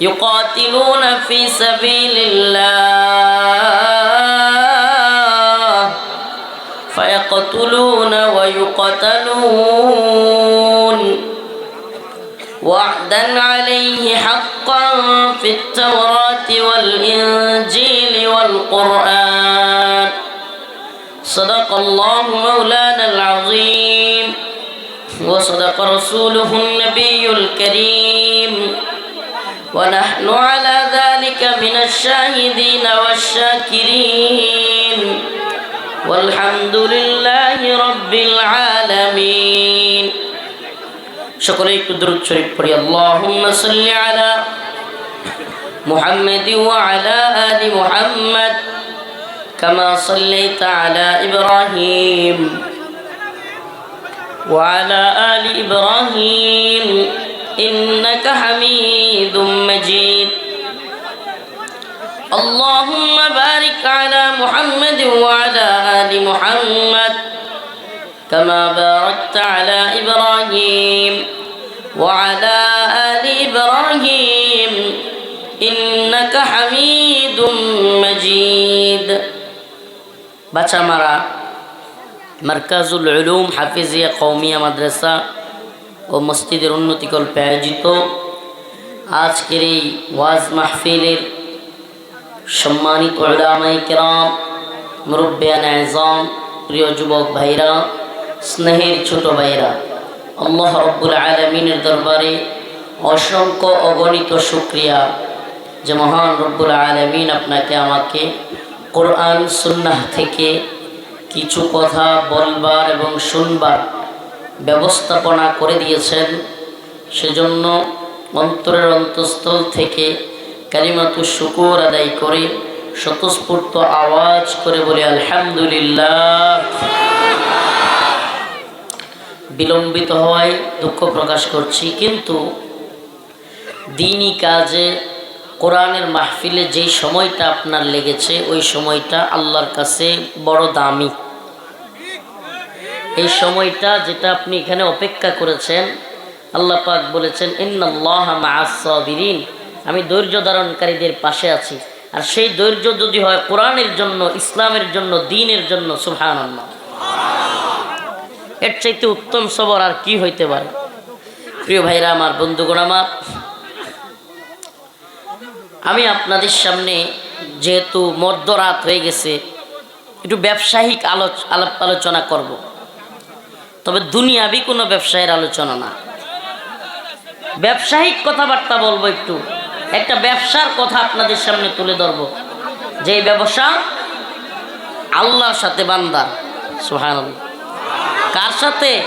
يقاتلون في سبيل الله فيقتلون ويقتلون. وعدا عليه حقا في التوراة والإنجيل والقرآن. صدق الله مولانا العظيم. وصدق رسوله النبي الكريم. ونحن على ذلك من الشاهدين والشاكرين والحمد لله رب العالمين সকলে একটু দরুদ শরীফ পড়ি আল্লাহুম্মা সাল্লি আলা মুহাম্মাদ ওয়া আলা আলি মুহাম্মাদ كما صليت على إبراهيم وعلى آل إبراهيم إنك حميد مجيد. اللهم بارك على محمد وعلى آل محمد كما باركت على إبراهيم وعلى آل إبراهيم. إنك حميد مجيد. بچا مرا مركز العلوم حفظية قومية مدرسة ও মসজিদের উন্নতিকল্পে আয়োজিত। আজকের এই ওয়াজ মাহফিলের সম্মানিত আজম, প্রিয় যুবক ভাইরা, স্নেহের ছোট ভাইরা, আল্লাহ রব্বুল আলমিনের দরবারে অসংখ্য অগণিত শুক্রিয়া যে মহান রব্বুল আলমিন আপনাকে আমাকে কোরআন সুন্নাহ থেকে কিছু কথা বলবার এবং শুনবার ব্যবস্থাপনা করে দিয়েছেন, সেজন্য অন্তরের অন্তঃস্থল থেকে কালিমাতু শুকুর আদায় করে স্বতঃস্ফূর্ত আওয়াজ করে বলে, আলহামদুলিল্লাহ। বিলম্বিত হওয়ায় দুঃখ প্রকাশ করছি, কিন্তু দিনই কাজে, কোরআনের মাহফিলে যেই সময়টা আপনার লেগেছে, ওই সময়টা আল্লাহর কাছে বড় দামি। এই সময়টা যেটা আপনি এখানে অপেক্ষা করেছেন, আল্লাহ পাক বলেছেন মাসাবিরিন আমি ধৈর্য ধারণকারীদের পাশে আছি। আর সেই ধৈর্য যদি হয় কোরআনের জন্য, ইসলামের জন্য, দিনের জন্য সুহান এর চাইতে উত্তম সবর আর কি হইতে পারে? প্রিয় ভাইরা, আমার বন্ধুগণ আমার, আমি আপনাদের সামনে যেহেতু মধ্যরাত হয়ে গেছে, একটু ব্যবসায়িক আলোচ আলাপ আলোচনা করব। তবে দুনিয়াবি কোনো ব্যবসায়ের আলোচনা না। ব্যবসায়িক কথাবার্তা বলব একটু। একটা ব্যবসার কথা আপনাদের সামনে তুলে ধরবো। যে ব্যবসা আল্লাহর সাথে বান্দার। সোহান কার সাথে?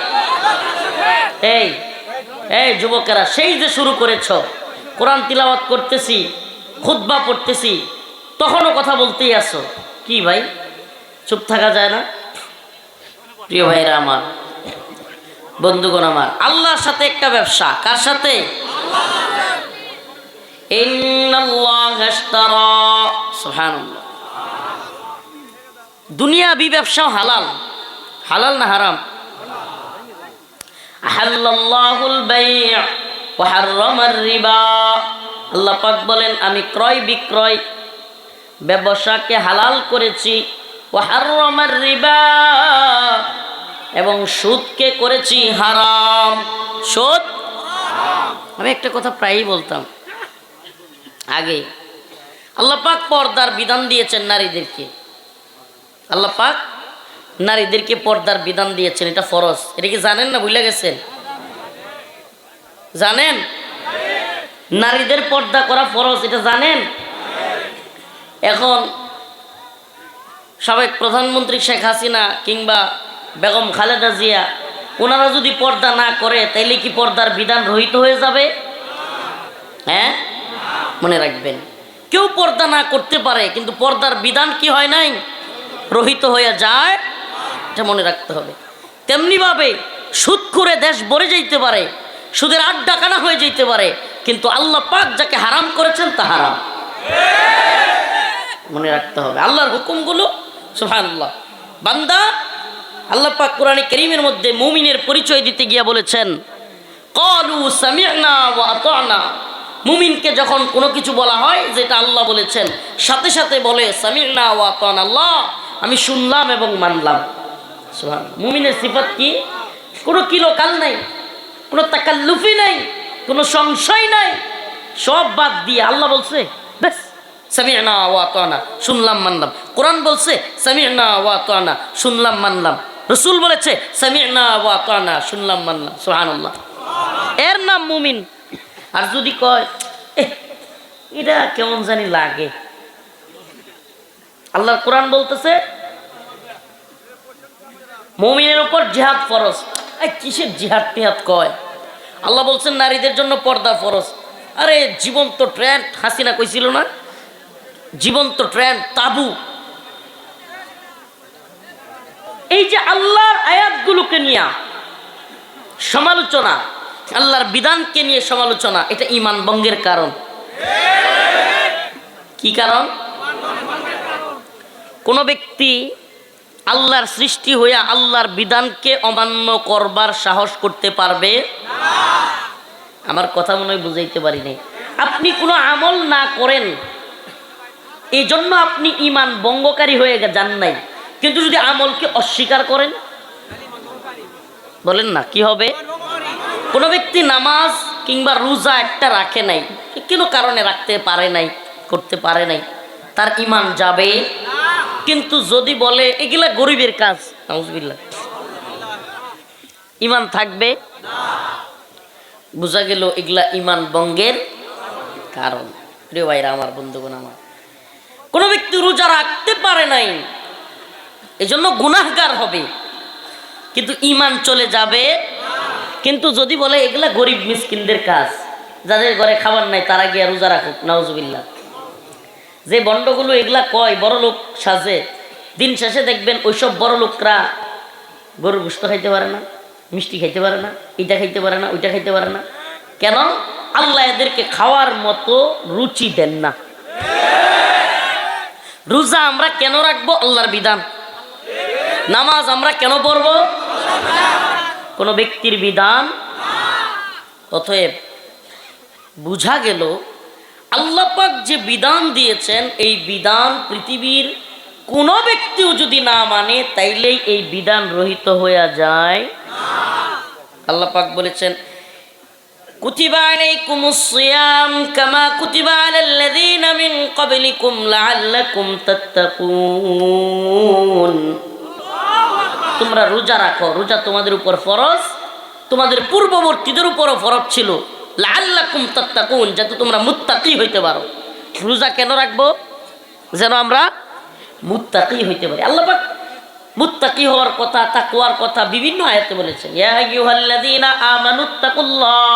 এই এই যুবকেরা, সেই যে শুরু করেছ, কোরআন তিলাওয়াত করতেছি খুদ্া পড়তেছি, তখনও কথা বলতেই আসো কি ভাই? চুপ থাকা যায় না? প্রিয় ভাইরা আমার বন্ধুগণ আমার, আল্লাহর সাথে একটা ব্যবসা, কার সাথে? দুনিয়াবি ব্যবসাও হালাল। হালাল না হারাম? হাররামার আল্লাহ বলেন, আমি ক্রয় বিক্রয় ব্যবসাকে হালাল করেছি। ও হারমার রিবা। এবং সুদকে করেছি হারাম। সুদ? আমি একটা কথা প্রায়ই বলতাম। আগে, আল্লাহ পাক পর্দার বিধান দিয়েছেন নারীদেরকে। আল্লাহ পাক নারীদেরকে পর্দার বিধান দিয়েছেন, এটা ফরজ। এটা কি জানেন না ভুলে গেছেন? জানেন? নারীদের পর্দা করা ফরজ, এটা জানেন? এখন, সাবেক প্রধানমন্ত্রী শেখ হাসিনা কিংবা বেগম খালেদা জিয়া ওনারা যদি পর্দা না করে, তাইলে কি পর্দার বিধান রহিত হয়ে যাবে? হ্যাঁ? মনে রাখবেন। কেউ পর্দা না করতে পারে, কিন্তু পর্দার বিধান কি হয় নাই? রহিত হয়ে যায়। এটা মনে রাখতে হবে। তেমনিভাবে সুদ করে দেশ ভরে যাইতে পারে, সুদের আড্ডা কানা হয়ে যেতে পারে, কিন্তু আল্লাহ পাক যাকে হারাম করেছেন, তা হারাম। মনে রাখতে হবে। আল্লাহর হুকুমগুলো সুহান বান্দা আল্লাহ পাক কোরআনে করিমের মধ্যে মুমিনের পরিচয় দিতে গিয়া বলেছেন, কলু সামিনা মুমিনকে যখন কোনো কিছু বলা হয়, যেটা আল্লাহ বলেছেন, সাথে সাথে বলে সামিনা ওয়াতান আল্লাহ। আমি শুনলাম এবং মানলাম। মুমিনের সিফাত কি? কোনো কিলো কাল নাই, কোনো তাকাল্লুফি নাই, কোনো সংশয় নাই। সব বাদ দিয়ে আল্লাহ বলছে, ব্যাস সামিনা ওয়াতানা শুনলাম, মানলাম। কোরআন বলছে সামিনা ওয়াতানা শুনলাম, মানলাম। রসুল বলেছে শুনলাম, মানলাম, সুবহানাল্লাহ। এর নাম মুমিন। আর যদি কয় এটা কেমন জানি লাগে। আল্লাহর কোরআন বলতেছে, মুমিনের উপর জিহাদ ফরজ। কিসের জিহাদ টিহাদ কয়? আল্লাহ বলছেন, নারীদের জন্য পর্দা ফরজ। আরে, জীবন্ত ট্রেন্ড হাসিনা কইছিল না? জীবন্ত ট্রেন্ড তাবু। এই যে আল্লাহর আয়াতগুলোকে নিয়ে সমালোচনা, আল্লাহর বিধানকে নিয়ে সমালোচনা, এটা ইমান ভঙ্গের কারণ। কি কারণ? কোন ব্যক্তি আল্লাহর সৃষ্টি হইয়া আল্লাহর বিধানকে অমান্য করবার সাহস করতে পারবে? আমার কথা মনে হয় বুঝাইতে পারি নাই। আপনি কোনো আমল না করেন এই জন্য আপনি ইমান বঙ্গকারী হয়ে যান নাই। কিন্তু যদি আমলকে অস্বীকার করেন, বলেন না, কি হবে? কোনো ব্যক্তি নামাজ কিংবা রোজা একটা রাখে নাই কোনো কারণে রাখতে পারে নাই, করতে পারে নাই, তার ইমান যাবে। কিন্তু যদি বলে, এগুলা গরিবের কাজ নাউজুবিল্লাহ। ইমান থাকবে? বোঝা গেল এগুলা ইমান বঙ্গের কারণ। প্রিয় ভাইরা, আমার বন্ধুগণ, আমার। কোনো ব্যক্তি রোজা রাখতে পারে নাই এজন্য গুনাহগার হবে। কিন্তু ইমান চলে যাবে। কিন্তু যদি বলে, এগুলা গরিব মিসকিনদের কাজ। যাদের ঘরে খাবার নাই, তারা গিয়ে রোজা রাখুক। নাউজুবিল্লাহ। যে বন্ডগুলো এগুলা কয়, বড় লোক সাজে, দিন শেষে দেখবেন ওইসব বড় লোকরা গরুর গুস্ত খাইতে পারে না, মিষ্টি খাইতে পারে না এটা খাইতে পারে না, ওইটা খাইতে পারে না। কেন? আল্লাহ এদেরকে খাওয়ার মতো রুচি দেন না। রোজা আমরা কেন রাখব? আল্লাহর বিধান। নামাজ আমরা কেন পড়ব কোনো ব্যক্তির বিধান অতএব বুঝা গেল আল্লাপাক যে বিধান দিয়েছেন এই বিধান পৃথিবীর কোনো ব্যক্তিও যদি না মানে তাইলেই এই বিধান রহিত হয়ে যায় আল্লাপাক বলেছেন كتب عليكم الصيام كما كتب على الذين من قبلكم لعلكم تتقون তোমরা রোজা রাখো। রোজা তোমাদের উপর ফরজ। তোমাদের পূর্ববর্তীদের উপরও ফরজ ছিল। লাল্লাকুম তাত্তাকুন, যাতে তোমরা মুত্তাকি হইতে পারো। রোজা কেন রাখব? যেন আমরা মুত্তাকি হইতে পারি। আল্লাহ মুত্তাকি হওয়ার কথা, তাকওয়ার কথা বিভিন্ন আয়াতে বলেছেন। আমানুত্তাকুল্লাহ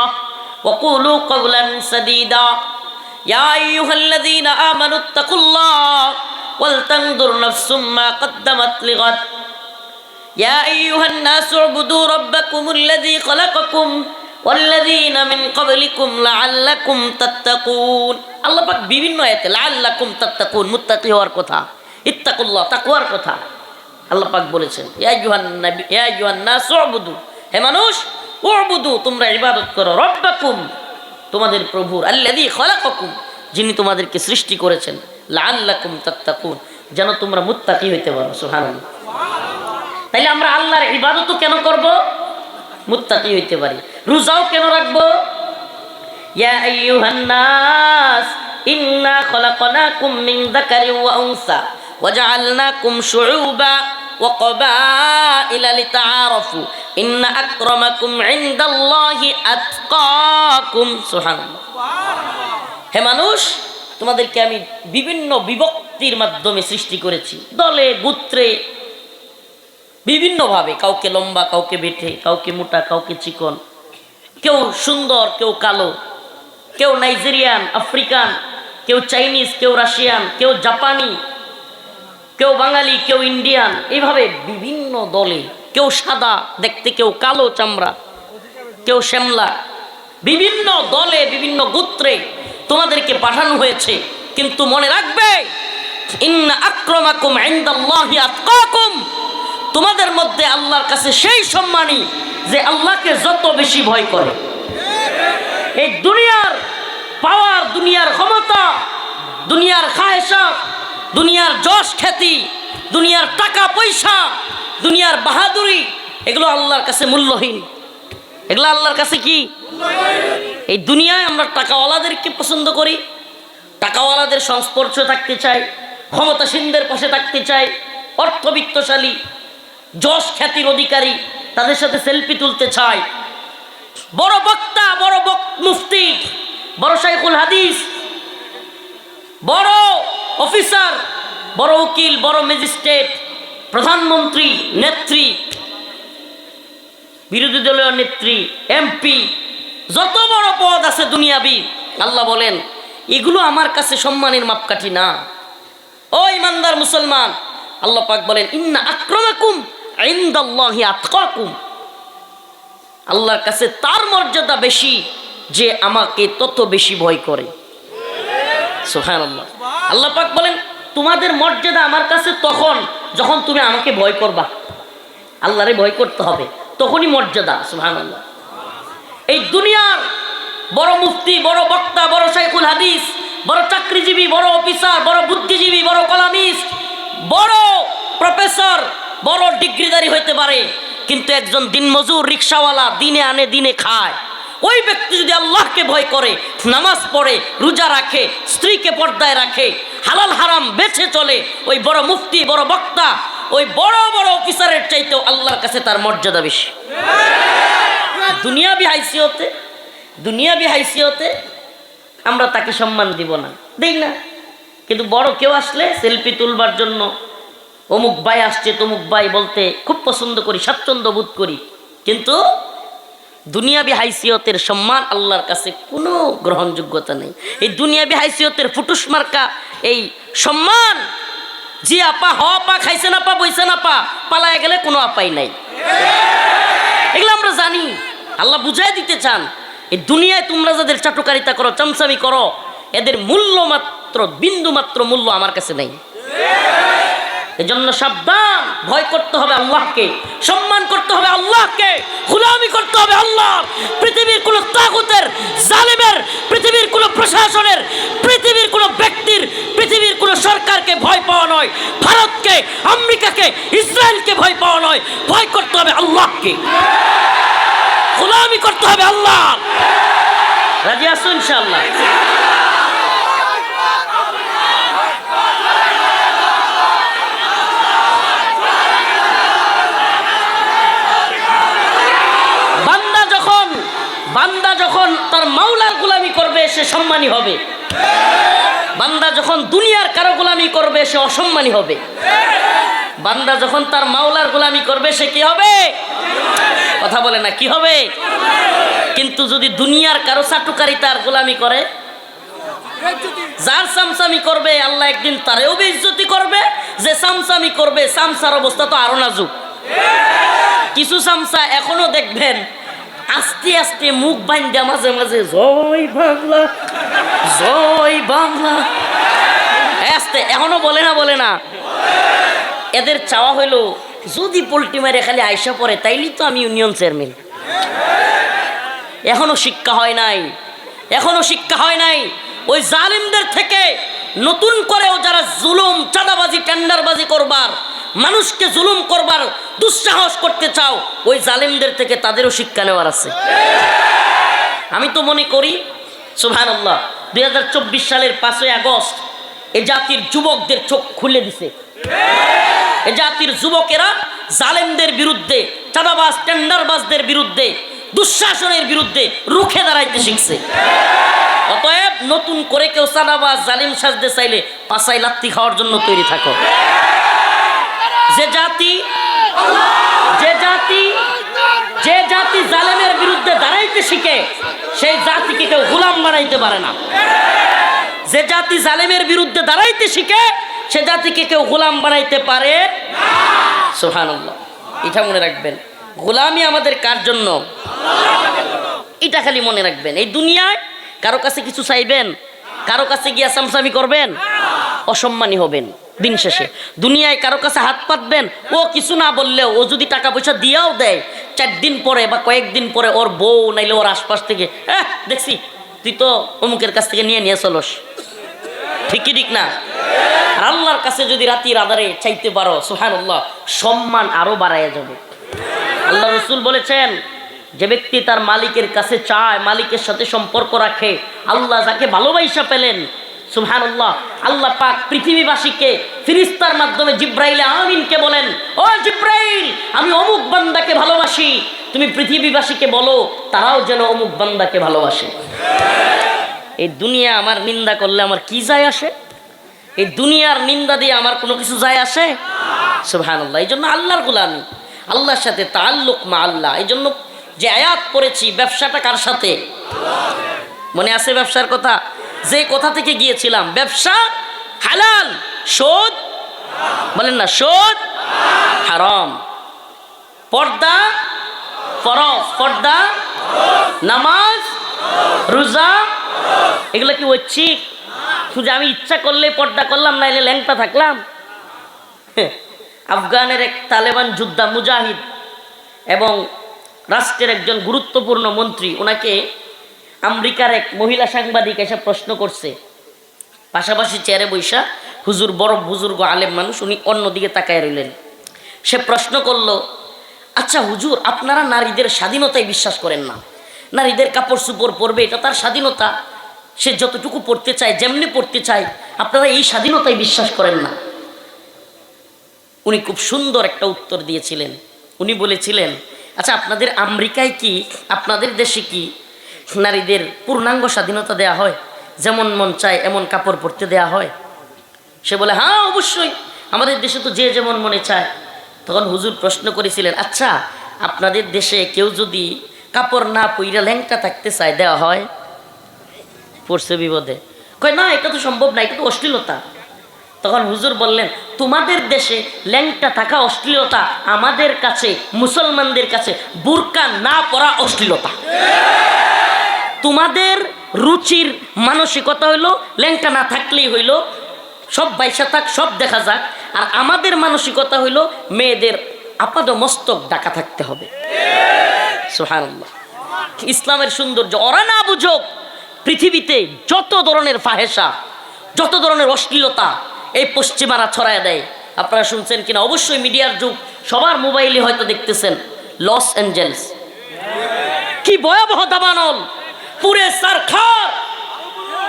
ওয়া কুলু ইয়া আইয়ুহাল্লাযীনা আমানুত্তাকুল্লাহ নাফসুম মা কদ্দামাত লিগাদ। يا أيها الناس اعبدوا ربكم الذي خلقكم والذين من قبلكم لعلكم تتقون আল্লাহ পাক বিভিন্ন আয়াতে লাআল্লাকুম তাত্তাকুন মুত্তাকি হওয়ার কথা ইত্তাকুল্লাহ তাকওয়ার কথা আল্লাহ পাক বলেছেন ইয়া আইয়ুহান নাবী ইয়া আইয়ুহান নাস উবুদু হে মানুষ উবুদু তোমরা ইবাদত করো রব্বাকুম তোমাদের প্রভুর আল্লাযী খলাকাকুম যিনি তোমাদেরকে সৃষ্টি করেছেন লাআল্লাকুম তাত্তাকুন যেন তোমরা মুত্তাকি হইতে পারো সুবহানাল্লাহ তাইলে আমরা আল্লাহর ইবাদত কেন করব? মুত্তাকি হইতে পারি। রোজাও কেন রাখব? ইয়া আইয়ুহান নাস ইন্না খলাকনাকুম মিন যাকারিন ওয়া উনসা ওয়াজআলনাকুম শুউবা ওয়া ক্বাবাইলা লিতাআরাফু, ইন্না আকরামাকুম ইনদাল্লাহি আতকাকুম সুবহানাল্লাহ হে মানুষ, তোমাদেরকে আমি বিভিন্ন বিভক্তির মাধ্যমে সৃষ্টি করেছি। দলে, গোত্রে বিভিন্নভাবে, কাউকে লম্বা, কাউকে বেঠে, কাউকে মোটা, কাউকে চিকন, কেউ সুন্দর, কেউ কালো, কেউ নাইজেরিয়ান, আফ্রিকান, কেউ চাইনিজ, কেউ রাশিয়ান, কেউ জাপানি, কেউ বাঙালি, কেউ ইন্ডিয়ান এইভাবে বিভিন্ন দলে, কেউ সাদা, দেখতে কেউ কালো চামড়া, কেউ শ্যামলা, বিভিন্ন দলে, বিভিন্ন গোত্রে তোমাদেরকে পাঠানো হয়েছে। কিন্তু মনে রাখবে, ইন্না আক্রমাকুম ইনদাল্লাহি আতকাকুম। তোমাদের মধ্যে আল্লাহর কাছে সেই সম্মানী যে আল্লাহকে যত বেশি ভয় করে। এই দুনিয়ার পাওয়ার, দুনিয়ার খায়সা দুনিয়ার যশ খ্যাতি, দুনিয়ার টাকা পয়সা, দুনিয়ার বাহাদুরি, এগুলো আল্লাহর কাছে মূল্যহীন। এগুলো আল্লাহর কাছে কি? এই দুনিয়ায় আমরা টাকাওয়ালাদেরকে পছন্দ করি, টাকাওয়ালাদের সংস্পর্শে থাকতে চাই, ক্ষমতাসীনদের পাশে থাকতে চাই, অর্থবিত্তশালী যশ খ্যাতির অধিকারী, তাদের সাথে সেলফি তুলতে চায়। বড় বক্তা, বড় মুফতি, বড় শাইখুল হাদিস, বড় অফিসার, বড় উকিল, বড় ম্যাজিস্ট্রেট, প্রধানমন্ত্রী, নেত্রী, বিরোধী দলীয় নেত্রী, এমপি, যত বড় পদ আছে দুনিয়াবি, আল্লাহ বলেন, এগুলো আমার কাছে সম্মানের মাপকাঠি না। ও ইমানদার মুসলমান, আল্লাহ পাক বলেন, ইন্না আক্রমাকুম আল্লাহর কাছে তার মর্যাদা বেশি যে আমাকে তত বেশি ভয় করে। আল্লাহ পাক বলেন, তোমাদের মর্যাদা আমার কাছে তখন যখন তুমি আমাকে ভয় করবা। আল্লাহরে ভয় করতে হবে, তখনই মর্যাদা সোহান আল্লাহ এই দুনিয়ার বড় মুফতি, বড় বক্তা, বড় শাইখুল হাদিস, বড় চাকরিজীবী, বড় অফিসার, বড় বুদ্ধিজীবী, বড় কলামিস্ট, বড় প্রফেসর বড় ডিগ্রিদারি হইতে পারে, কিন্তু একজন দিনমজুর রিক্সাওয়ালা দিনে আনে, দিনে খায়। ওই ব্যক্তি যদি আল্লাহকে ভয় করে, নামাজ পড়ে, রোজা রাখে, স্ত্রীকে পর্দায় রাখে, হালাল হারাম বেছে চলে, ওই বড় মুফতি, বড় বক্তা, ওই বড় বড় অফিসারের চাইতেও আল্লাহর কাছে তার মর্যাদা বেশি। দুনিয়া দুনিয়াবি হাইসিয়তে দুনিয়াবি হাইসিয়তে আমরা তাকে সম্মান দিব না। দেই না। কিন্তু বড় কেউ আসলে সেলফি তুলবার জন্য অমুক ভাই আসছে, তমুক ভাই বলতে খুব পছন্দ করি, স্বাচ্ছন্দ্য বোধ করি। কিন্তু দুনিয়াবি হাইসিয়তের সম্মান আল্লাহর কাছে কোনো গ্রহণযোগ্যতা নেই। এই দুনিয়াবি হাইসিয়তের ফুটুস মার্কা, এই সম্মান, জি আপা, হ আপা খাইছে না পা বইছে না পা পালায় গেলে কোনো আপাই নাই। এগুলো আমরা জানি। আল্লাহ বুঝাই দিতে চান, এই দুনিয়ায় তোমরা যাদের চাটুকারিতা করো, চামচামি করো, এদের মূল্য মাত্র বিন্দু মাত্র মূল্য আমার কাছে নেই। এজন্য সাবধান। ভয় করতে হবে আল্লাহকে, সম্মান করতে হবে আল্লাহকে, গুলামি করতে হবে আল্লাহ পৃথিবীর কোন তাগুতের, জালেমের, পৃথিবীর কোন প্রশাসনের, পৃথিবীর কোন ব্যক্তির, পৃথিবীর কোন সরকারকে ভয় পাওয়া নয়। ভারতকে, আমেরিকাকে, ইসরায়েলকে ভয় পাওয়া নয়। ভয় করতে হবে আল্লাহকে। গোলামি করতে হবে আল্লাহ রাজি আসো ইনশাআল্লাহ বান্দা যখন বান্দা যখন তার মাওলার গোলামি করবে, সে সম্মানী হবে। বান্দা যখন দুনিয়ার কারও গোলামি করবে, সে অসম্মানী হবে। বান্দা যখন তার মাওলার গোলামি করবে, সে কি হবে? কথা বলে না, কি হবে? কিন্তু যদি দুনিয়ার কারও চাটুকারি তার গোলামি করে, যার সামসামি করবে, আল্লাহ একদিন তারেও বেইজ্জতি করবে। যে সামসামি করবে সামসার অবস্থা তো আরও নাজুক। কিছু সামসা এখনও দেখবেন আস্তে আস্তে মুখ বাইন্দা মাঝে মাঝে, জয় বাংলা জয় বাংলা। আস্তে, এখনও বলে না বলে না। এদের চাওয়া হইল, যদি পোল্ট্রি মারে খালি আইসা পড়ে, তাইলেই তো আমি ইউনিয়ন চেয়ারম্যান। এখনও শিক্ষা হয় নাই, এখনও শিক্ষা হয় নাই। ওই জালিমদের থেকে নতুন করেও যারা জুলুম, চাঁদাবাজি, টেন্ডারবাজি করবার মানুষকে জুলুম করবার দুঃসাহস করতে চাও, ওই জালিমদের থেকে তাদেরও শিক্ষা নেওয়ার আছে। আমি তো মনে করি সুহান আল্লাহ দুই সালের পাঁচই আগস্ট এ জাতির যুবকদের চোখ খুলে দিছে। এ জাতির যুবকেরা জালেমদের বিরুদ্ধে, চাঁদাবাজ, টেন্ডারবাজদের বিরুদ্ধে, দুঃশাসনের বিরুদ্ধে রুখে দাঁড়াইতে শিখছে। অতএব নতুন করে কেউ চাঁদাবাজ, জালিম সাজতে চাইলে পাশাই লাত্তি খাওয়ার জন্য তৈরি থাকো। যে জাতি যে জাতি যে জাতি জালেমের বিরুদ্ধে দাঁড়াইতে শিখে, সেই জাতিকে কেউ গোলাম বানাইতে পারে না। যে জাতি জালেমের বিরুদ্ধে দাঁড়াইতে শিখে, সে জাতিকে কেউ গোলাম বানাইতে পারে সোহান এটা মনে রাখবেন, গোলামি আমাদের কার জন্য? এটা খালি মনে রাখবেন, এই দুনিয়ায় কারও কাছে কিছু চাইবেন, কারও কাছে গিয়া সামসামি করবেন, অসম্মানী হবেন। দিন শেষে। দুনিয়ায় কারও কাছে হাত পাতবেন, ও কিছু না বললেও, ও যদি টাকা পয়সা দিয়াও দেয়, চার দিন পরে বা কয়েকদিন পরে ওর বউ নাইলে ওর আশপাশ থেকে হ্যাঁ দেখছি, তুই তো অমুকের কাছ থেকে নিয়ে নিয়ে চলস। ঠিকই ঠিক না? আল্লাহর কাছে যদি রাতির আধারে চাইতে পারো সুহানুল্লাহ সম্মান আরও বাড়াইয়া যাবে। আল্লাহ রসুল বলেছেন, যে ব্যক্তি তার মালিকের কাছে চায়, মালিকের সাথে সম্পর্ক রাখে, আল্লাহ যাকে ভালোবাসা পেলেন সুবহানাল্লাহ। আল্লাহ পাক পৃথিবীবাসীকে ফিরিস্তার মাধ্যমে জিব্রাইল আমিনকে বলেন, ও জিব্রাইল, আমি অমুক বান্দাকে ভালোবাসি। তুমি পৃথিবীবাসীকে বলো, তারাও যেন অমুক বান্দাকে ভালোবাসে। এই দুনিয়া আমার নিন্দা করলে আমার কি যায় আসে? এই দুনিয়ার নিন্দা দিয়ে আমার কোনো কিছু যায় আসে? সুবহানাল্লাহ, এই জন্য আল্লাহর গোলামি। আল্লাহর সাথে তাল্লুক মা আল্লাহ। এই জন্য যে আয়াত পড়েছি, ব্যবসাটা কার সাথে? মনে আছে ব্যবসার কথা? যে কথা থেকে গিয়েছিলাম? ব্যবসা? হালাল? শোধ? বলেন না, শোধ? হারাম। পর্দা? ফরজ। পর্দা? নামাজ? রোজা? এগুলো কি ঐচ্ছিক? শুধু আমি ইচ্ছা করলে পর্দা করলাম না এলে ল্যাংটা থাকলাম? আফগানের এক তালেবান যোদ্ধা মুজাহিদ এবং রাষ্ট্রের একজন গুরুত্বপূর্ণ মন্ত্রী, ওনাকে আমেরিকার এক মহিলা সাংবাদিক এসে প্রশ্ন করছে। পাশাপাশি চেয়ারে বৈশা হুজুর, বড় বুজুর্গ, আলেম মানুষ, উনি অন্যদিকে তাকায় রইলেন। সে প্রশ্ন করল আচ্ছা হুজুর, আপনারা নারীদের স্বাধীনতায় বিশ্বাস করেন না। নারীদের কাপড় চুপড় পরবে, এটা তার স্বাধীনতা। সে যতটুকু পড়তে চায়, যেমনি পড়তে চায়, আপনারা এই স্বাধীনতায় বিশ্বাস করেন না। উনি খুব সুন্দর একটা উত্তর দিয়েছিলেন। উনি বলেছিলেন আচ্ছা আপনাদের আমেরিকায় কি, আপনাদের দেশে কি নারীদের পূর্ণাঙ্গ স্বাধীনতা দেয়া হয়। যেমন মন চায়, এমন কাপড় পরতে দেয়া হয়। সে বলে হ্যাঁ অবশ্যই। আমাদের দেশে তো যে যেমন মনে চায়। তখন হুজুর প্রশ্ন করেছিলেন আচ্ছা আপনাদের দেশে কেউ যদি কাপড় না পইরা ল্যাংটা থাকতে চায় দেওয়া হয়? পড়ছে বিপদে। কয়, না, এটা তো সম্ভব না, এটা তো অশ্লীলতা। তখন হুজুর বললেন, তোমাদের দেশে ল্যাংটা থাকা অশ্লীলতা, আমাদের কাছে, মুসলমানদের কাছে, বুরকা না পরা অশ্লীলতা। তোমাদের রুচির মানসিকতা হইল, ল্যাংটা না থাকলেই হইল, সব বাইসা থাক, সব দেখা যাক। আর আমাদের মানসিকতা হইল, মেয়েদের আপাদ মস্তক ডাকা থাকতে হবে। সুহানাল্লাহ ইসলামের সৌন্দর্য, ওরা না বুঝুক, পৃথিবীতে যত ধরনের ফাহেসা যত ধরনের অশ্লীলতা এই পশ্চিমারা ছড়ায় দেয়। আপনারা শুনছেন কিনা? অবশ্যই মিডিয়ার যুগ, সবার মোবাইলে হয়তো দেখতেছেন, লস অ্যাঞ্জেলস। কি ভয়াবহ দাবানল! পুরে সারখার।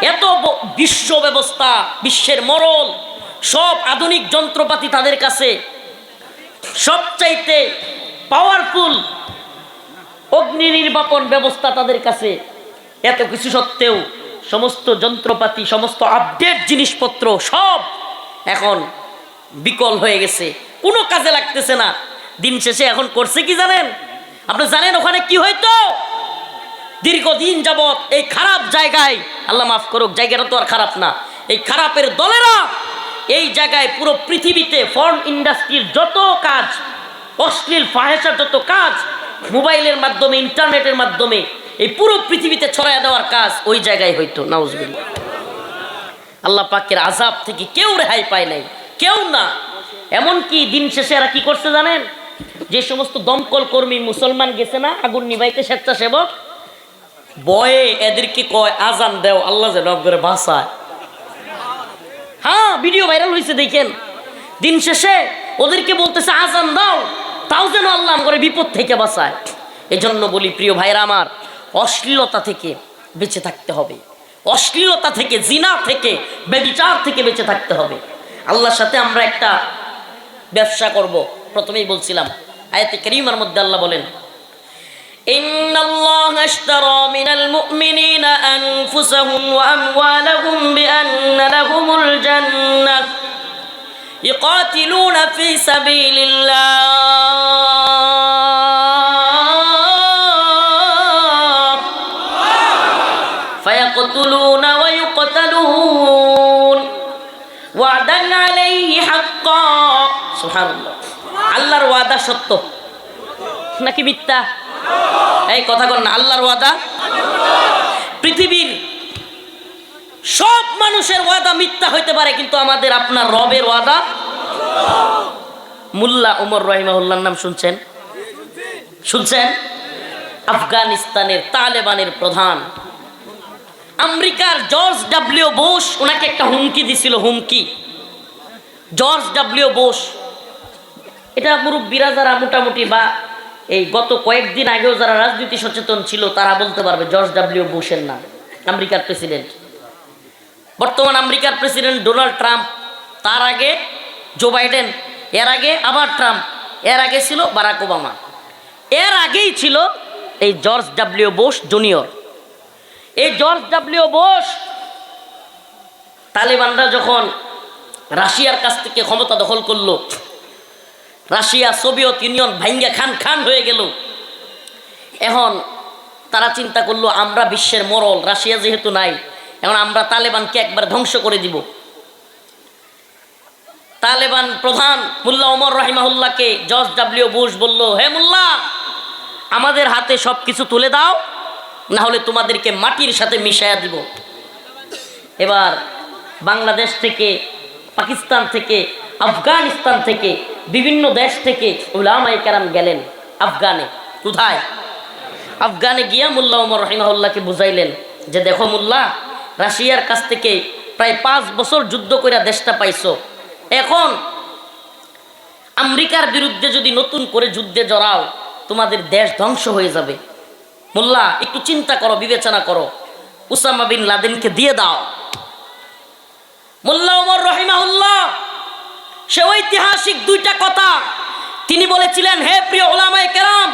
এত বিশ্ব ব্যবস্থা, বিশ্বের মরল, সব আধুনিক যন্ত্রপাতি তাদের কাছে। সবচাইতে পাওয়ারফুল অগ্নি নির্বাপন ব্যবস্থা তাদের কাছে। এত কিছু সত্ত্বেও সমস্ত যন্ত্রপাতি, সমস্ত আপডেট জিনিসপত্র সব এখন বিকল হয়ে গেছে। কোনো কাজে লাগতেছে না। দিন শেষে এখন করছে কি জানেন? আপনি জানেন ওখানে কি হয়তো দীর্ঘদিন যাবৎ এই খারাপ জায়গায়, আল্লাহ মাফ করুক, জায়গাটা তো আর খারাপ না, এই খারাপের দলেরা এই জায়গায় পুরো পৃথিবীতে ফর্ন ইন্ডাস্ট্রির যত কাজ, অশ্লীল ফাহেসার যত কাজ, মোবাইলের মাধ্যমে, ইন্টারনেটের মাধ্যমে, এই পুরো পৃথিবীতে ছড়ায় দেওয়ার কাজ ওই জায়গায় হইতো নাউজবিল্লা আল্লাহ পাকের আজাব থেকে কেউ রেহাই পায় নাই, কেউ না। এমনকি দিন শেষে এরা কি করছে জানেন? যে সমস্ত দমকল কর্মী মুসলমান গেছে না, আগুন নিভাইতে স্বেচ্ছাসেবক বয়ে এদেরকে কয়, আজান দেও, আল্লাহ যেন করে বাসায় হ্যাঁ ভিডিও ভাইরাল হয়েছে দেখেন। দিন শেষে ওদেরকে বলতেছে, আজান দাও, তাও যেন আল্লাহ করে বিপদ থেকে বাঁচায়। এই জন্য বলি, প্রিয় ভাইরা আমার, অশ্লীলতা থেকে বেঁচে থাকতে হবে। অশ্লীলতা থেকে, জিনা থেকে, বেবিচার থেকে বেঁচে থাকতে হবে। আল্লাহর সাথে আমরা একটা ব্যবসা করব। প্রথমেই বলছিলাম, আয়াতে করিমার মধ্যে আল্লাহ বলেন إن الله اشترى من المؤمنين أنفسهم وأموالهم بأن لهم الجنة يقاتلون في سبيل الله فيقتلون ويقتلون وعدا عليه حقا سبحان الله আল্লাহর ওয়াদা সত্য নাকি মিথ্যা এই কথা কর না, আল্লাহর ওয়াদা? পৃথিবীর সব মানুষের ওয়াদা মিথ্যা হইতে পারে, কিন্তু আমাদের আপনার রবের ওয়াদা? মুল্লা উমর রহিমাহুল্লার নাম শুনছেন? শুনছেন? আফগানিস্তানের তালেবানের প্রধান। আমেরিকার জর্জ ডাব্লিউ বোস ওনাকে একটা হুমকি দিছিল, হুমকি। জর্জ ডাব্লিউ বোস এটা মুরব্বীরা যারা মোটামুটি বা এই গত কয়েকদিন আগেও যারা রাজনীতি সচেতন ছিল, তারা বলতে পারবে জর্জ ডাব্লিউ বুশের নাম, আমেরিকার প্রেসিডেন্ট। বর্তমান আমেরিকার প্রেসিডেন্ট ডোনাল্ড ট্রাম্প, তার আগে জো বাইডেন, এর আগে আবার ট্রাম্প, এর আগে ছিল বারাক ওবামা। এর আগেই ছিল এই জর্জ ডাব্লিউ বোস জুনিয়র। এই জর্জ ডাব্লিউ বোস তালেবানরা যখন রাশিয়ার কাছ থেকে ক্ষমতা দখল করল রাশিয়া, সোভিয়েত ইউনিয়ন ভাঙ্গা খান খান হয়ে গেল। এখন তারা চিন্তা করল, আমরা বিশ্বের মরল, রাশিয়া যেহেতু নাই, এখন আমরা তালেবানকে একবার ধ্বংস করে দিব। তালেবান প্রধান মুল্লা ওমর রহিমাহুল্লাহকে জর্জ ডাব্লিউ বুশ বলল, হে মুল্লা, আমাদের হাতে সব কিছু তুলে দাও না হলে তোমাদেরকে মাটির সাথে মিশাইয়া দিব। এবার বাংলাদেশ থেকে পাকিস্তান থেকে, আফগানিস্তান থেকে, বিভিন্ন দেশ থেকে উলামাই কারাম গেলেন আফগানে। কোথায়? আফগানে গিয়া মোল্লা ওমর রহিমাহুল্লাহকে বুঝাইলেন যে, দেখো মুল্লা, রাশিয়ার কাছ থেকে প্রায় পাঁচ বছর যুদ্ধ করে দেশটা পাইছো। এখন আমেরিকার বিরুদ্ধে যদি নতুন করে যুদ্ধে জড়াও, তোমাদের দেশ ধ্বংস হয়ে যাবে। মোল্লা, একটু চিন্তা করো, বিবেচনা করো। উসামা বিন লাদেনকে দিয়ে দাও। মোল্লা ওমর রহিমাহুল্লাহ, সে ঐতিহাসিক দুইটা কথা। তিনি বলেছিলেন, হে প্রিয় ওলামায় কেরাম,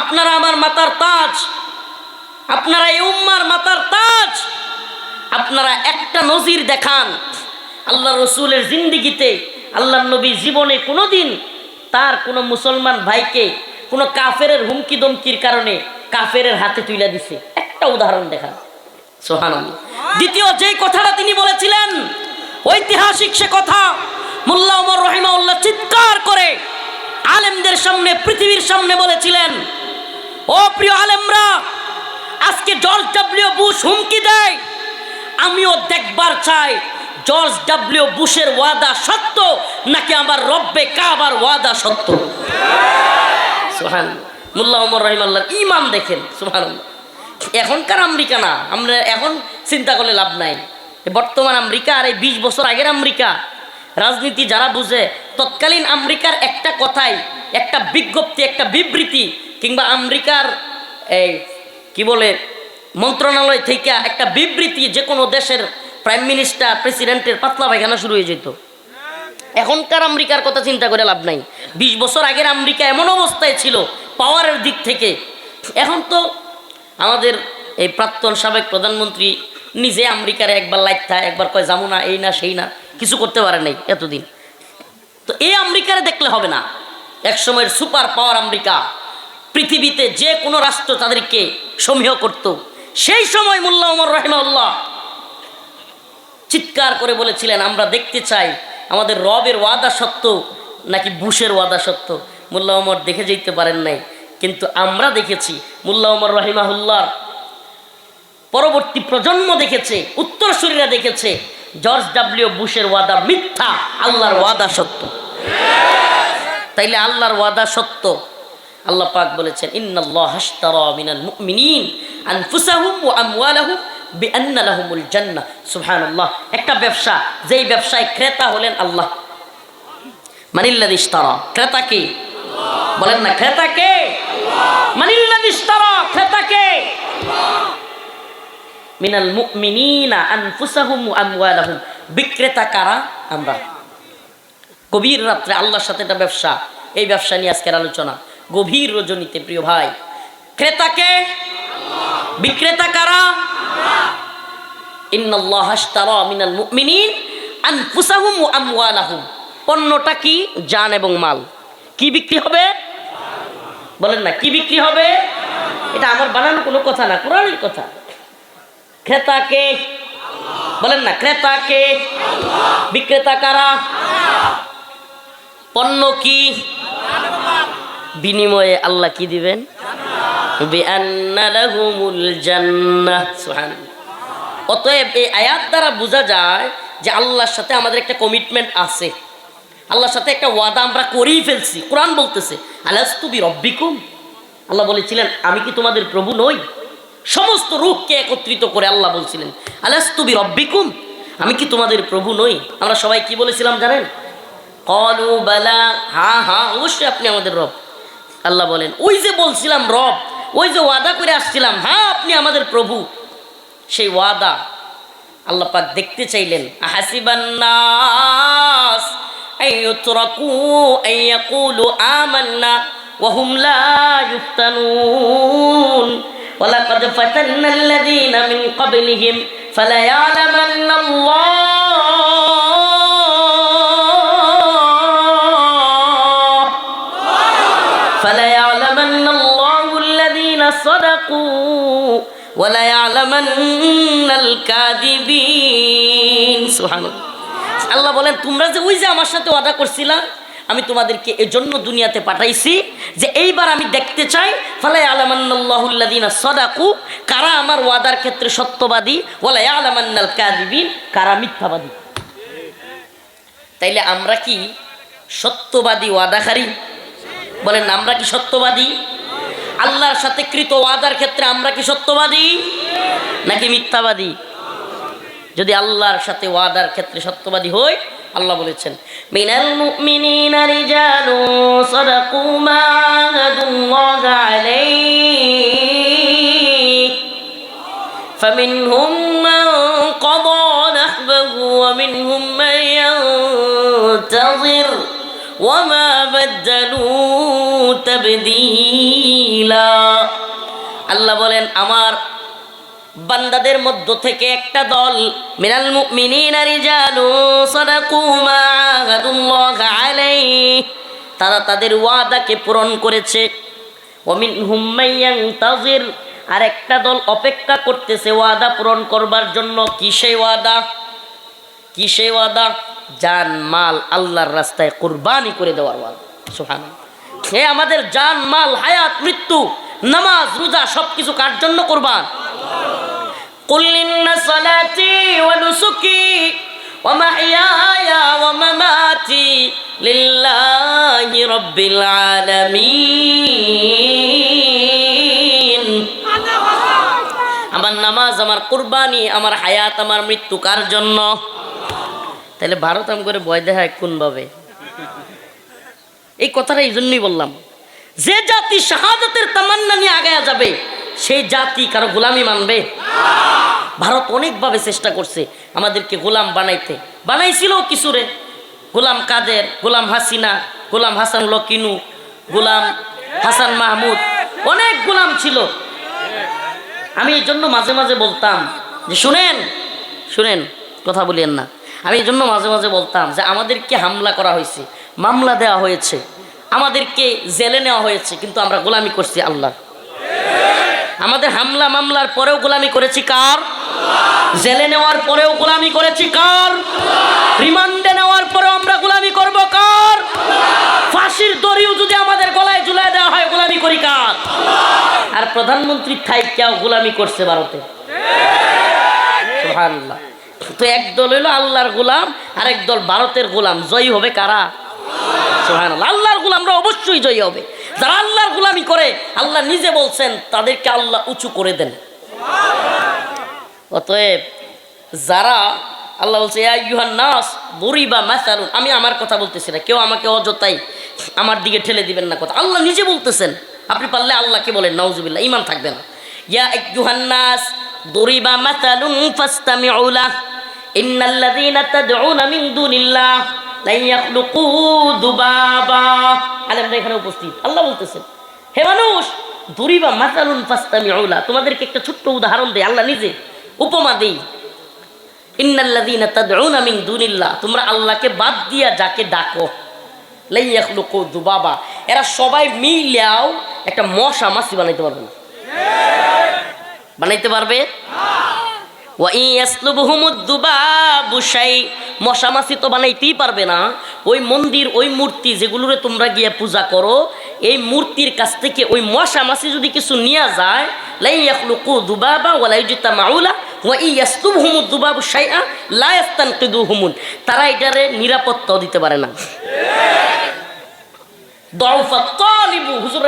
আপনারা আমার মাতার তাজ, আপনারা এই উম্মার মাতার তাজ, আপনারা একটা নজির দেখান। আল্লাহ রসুলের জিন্দিগিতে আল্লাহ নবী জীবনে কোনোদিন তার কোনো মুসলমান ভাইকে কোনো কাফেরের হুমকি দমকির কারণে কাফেরের হাতে তুলে দিছে। একটা উদাহরণ দেখান। সোহান দ্বিতীয় যেই কথাটা তিনি বলেছিলেন ঐতিহাসিক সে কথা মোল্লা ওমর রহিমাউল্লাহ চিৎকার করে আলেমদের সামনে, পৃথিবীর সামনে বলেছিলেন, ও প্রিয় আলেমরা, আজকে জর্জ ডাব্লিউ বুশ হুমকি দেয়। আমিও দেখবার চাই জর্জ ডাব্লিউ বুশের ওয়াদা সত্য নাকি আমার রব্বে কাবার ওয়াদা সত্য? সুহান মুল্লা ওমর রহিমাল্লাহ ইমান দেখেন সুহান এখনকার আমেরিকা না আমরা এখন চিন্তা করলে লাভ নাই। বর্তমান আমেরিকা আর এই বিশ বছর আগের আমেরিকা, রাজনীতি যারা বুঝে, তৎকালীন আমেরিকার একটা কথাই, একটা বিজ্ঞপ্তি, একটা বিবৃতি, কিংবা আমেরিকার এই কি বলে, মন্ত্রণালয় থেকে একটা বিবৃতি যে কোনো দেশের প্রাইম মিনিস্টার প্রেসিডেন্টের পাতলা পায়খানা শুরু হয়ে যেত। এখনকার আমেরিকার কথা চিন্তা করে লাভ নাই। বিশ বছর আগের আমেরিকা এমন অবস্থায় ছিল পাওয়ারের দিক থেকে। এখন তো আমাদের এই প্রাক্তন সাবেক প্রধানমন্ত্রী নিজে আমেরিকার একবার লাইথা একবার কয় যাব না, এই না, সেই না, কিছু করতে পারে নাই এতদিন। তো এই আমেরিকারে দেখলে হবে না। এক সময়ের সুপার পাওয়ার আমেরিকা, পৃথিবীতে যে কোনো রাষ্ট্র তাদেরকে সমীহ করত। সেই সময় মোল্লা ওমর রহিমাউল্লাহ চিৎকার করে বলেছিলেন, আমরা দেখতে চাই আমাদের রবের ওয়াদা সত্য নাকি বুশের ওয়াদা সত্য? মোল্লা ওমর দেখে যেতে পারেন নাই, কিন্তু আমরা দেখেছি মোল্লা ওমর রহিমাহুল্লার পরবর্তী প্রজন্ম দেখেছে, উত্তরসূরিরা দেখেছে, জর্জ ডাব্লিউ বুশের ওয়াদা মিথ্যা, আল্লাহর ওয়াদা সত্য। তাইলে আল্লাহর ওয়াদা সত্য। আল্লাহ পাক বলেছেন, ইন্নাল্লাহ হাশতারা মিনাল মুমিনিন আনফুসাহুম ওয়া আমওয়ালাহুম বিআন্না লাহুমুল জান্নাহ। সুবহানাল্লাহ, একটা ব্যবসা, যেই ব্যবসায় ক্রেতা হলেন আল্লাহ। মানিল্লাযী ইশতারা। ক্রেতা কে? বলেন না, ক্রেতা কে? আল্লাহ মানিল্লাযী ইশতারা, ক্রেতা কে? মিনাল মুমিনিনা আনফুসাহুম ওয়া আমওয়ালাহুম। বিক্রেতা কারা? আমরা। গভীর রাত্রে আল্লাহর সাথে একটা ব্যবসা। এই ব্যবসা নিয়ে আজকের আলোচনা। গভীর রজনীতে, প্রিয় ভাই। ক্রেতাকে? বিক্রেতা কারা? ইন্নাল্লাহ আশতারা মিনাল মুমিনিন আনফুসাহুম ওয়া আমওয়ালাহুম। পণ্যটা কি? জান এবং মাল। কি বিক্রি হবে? বলেন না, কি বিক্রি হবে? এটা আমার বানানো কোনো কথা না, কোরআনের কথা। ক্রেতাকে, বলেন না, ক্রেতাকে বিক্রেতা কারা? পণ্য কি? বিনিময়ে আল্লাহ কি দিবেন? অতএব এই আয়াত দ্বারা বোঝা যায় যে আল্লাহর সাথে আমাদের একটা কমিটমেন্ট আছে। আল্লাহর সাথে একটা ওয়াদা আমরা করেই ফেলছি। কোরআন বলতেছে, আলাস্তু বি রব্বিকুম আল্লাহ বলেছিলেন, আমি কি তোমাদের প্রভু নই? সমস্ত রূপকে একত্রিত করে আল্লাহ বলছিলেন আলাস্তুবি রব্বিকুম আমি কি তোমাদের প্রভু নই? আমরা সবাই কি বলেছিলাম জানেন? কলু বালা হ্যাঁ হ্যাঁ অবশ্যই আপনি আমাদের রব। আল্লাহ বলেন, ওই যে বলছিলাম রব, ওই যে ওয়াদা করে আসছিলাম হ্যাঁ আপনি আমাদের প্রভু। সেই ওয়াদা আল্লাহ পাক দেখতে চাইলেন হাসিবান্নাস আইয়ুতরাকু আইয়াকুলু আমান্না, ওয়া হুম লা ইফতানুন। ولقد فتنا الذين من قبلهم فليعلمن الله فليعلمن الله الذين صدقوا وليعلمن الكاذبين سبحان الله আল্লাহ বলেন তোমরা যে ওই যে আমার সাথে ওয়াদা করছিলা আমি তোমাদেরকে এজন্য দুনিয়াতে পাঠাইছি যে এইবার আমি দেখতে চাই ফালাই আলামান্নাল্লাহুল্লাদিনা সদাকু কারা আমার ওয়াদার ক্ষেত্রে সত্যবাদী ওয়ালাই আলামান্নাল কাদিবিন কারা মিথ্যাবাদী? তাইলে আমরা কি সত্যবাদী ওয়াদাকারী? বলেন, আমরা কি সত্যবাদী? আল্লাহর সাথে কৃত ওয়াদার ক্ষেত্রে আমরা কি সত্যবাদী, নাকি মিথ্যাবাদী? যদি আল্লাহর সাথে ওয়াদার ক্ষেত্রে সত্যবাদী হই আল্লাহ বলেছেন, মিনাল মুমিনিনা রিজালু সাদাকু মা আহাদুল্লাহ আলাইহি। ফামিনহুম মান কাদা নাহবাহু ওয়া মিনহুম মান ইয়ানতাযির ওয়া মা বাদদালু তাবদীলা। আল্লাহ বলেন, আমার বান্দাদের মধ্য থেকে একটা দল, মিনাল মুমিনিনা রিজালু সাদাকু মা আহাদুল্লাহ আলাইহি, তারা তাদের ওয়াদাকে পূরণ করেছে। ওমিনহুম মাইয়ান্তাজির আর একটা দল অপেক্ষা করতেছে ওয়াদা পূরণ করবার জন্য। কিসে ওয়াদা? কিসে ওয়াদা? জান, মাল, আল্লাহর রাস্তায় কুরবানি করে দেওয়ার ওয়াদা। সুহান হে আমাদের জান, মাল, হায়াত, মৃত্যু, নামাজ, রোজা সব কিছু কার জন্য কোরবান? قل إن صلاتي ونسكي ومحياي ومماتي لله رب العالمين আমার নামাজ আমার কুরবানি আমার হায়াত আমার মৃত্যু কার জন্য তাহলে ভারত আম করে ভয় দেখায় কোনভাবে এই কথাটা এই জন্যই বললাম যে জাতি শাহাদতের তামান্না নিয়ে আগায়া যাবে সেই জাতি কারও গোলামি মানবে? ভারত অনেকভাবে চেষ্টা করছে আমাদেরকে গোলাম বানাইতে। বানাইছিল কিছুরে। গোলাম কাদের? গোলাম হাসিনা, গোলাম হাসান লকিনু, গোলাম হাসান মাহমুদ। অনেক গোলাম ছিল। আমি এই জন্য মাঝে মাঝে বলতাম যে, শুনেন শুনেন, কথা বলিয়েন না। আমি এই জন্য মাঝে মাঝে বলতাম যে, আমাদেরকে হামলা করা হয়েছে, মামলা দেওয়া হয়েছে। আমাদেরকে জেলে নেওয়া হয়েছে, কিন্তু আমরা গোলামি করছি আল্লাহ আমাদের হামলা মামলার পরেও গোলামি করেছি কার? জেলে নেওয়ার পরেও গোলামি করেছি কার? রিমান্ডে নেওয়ার পরেও আমরা গোলামি করব কার? ফাঁসির দড়িও যদি আমাদের গলায় ঝুলাই দেওয়া হয়, গোলামি করি কার? আর প্রধানমন্ত্রী কেউ গোলামি করছে ভারতে। তো এক দল হইল আল্লাহর গোলাম আর এক দল ভারতের গোলাম। জয়ী হবে কারা? সুবহানাল্লাহ। আল্লাহর গোলামরা অবশ্যই জয়ী হবে। যারা আল্লাহর গোলামি করে, আল্লাহ নিজে বলছেন, তাদেরকে আল্লাহ উঁচু করে দেন। অতএব যারা, আল্লাহ বলছে "ইয়া আইয়ুহান নাস, দরিবা মাসালুন। আমি আমার কথা বলতেছি না, কেউ আমাকে অযথাই আমার দিকে ঠেলে দিবেন না কথা। আল্লাহ নিজে বলতেছেন, আপনি পারলে আল্লাহকে বলেন, নাউজুবিল্লাহ ইমান থাকবে না ইয়া ইন্নাল্লাযীনা তাদউনা মিন দুনিল্লাহ। এখানে উপস্থিত। আল্লাহ বলতেছেন, হে মানুষ, দরিবা মাসালুন ফাসতামিউ লাহ তোমাদেরকে একটা ছোট্ট উদাহরণ দেয় আল্লাহ নিজে উপমা দেই। তোমরা আল্লাহকে বাদ দিয়া যাকে ডাকো, লাইয়াখলুকু দুবাবা। এরা সবাই মিলাও একটা মশা মাছি বানাইতে পারবে না। বানাইতে পারবে? মশা মাছি তো বানাইতেই পারবে না। ওই মন্দির, ওই মূর্তি যেগুলোরে তোমরা গিয়ে পূজা করো, এই মূর্তির কাছ থেকে ওই মশা মাছি যদি কিছু নিয়ে যায় লাই ইয়াখলুকু দুবাবা তারা নিরাপত্তাও দিতে পারে না।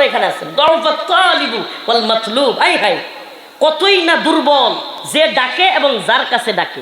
এখানে ওয়াল কতই না দুর্বল যে ডাকে এবং যার কাছে ডাকে।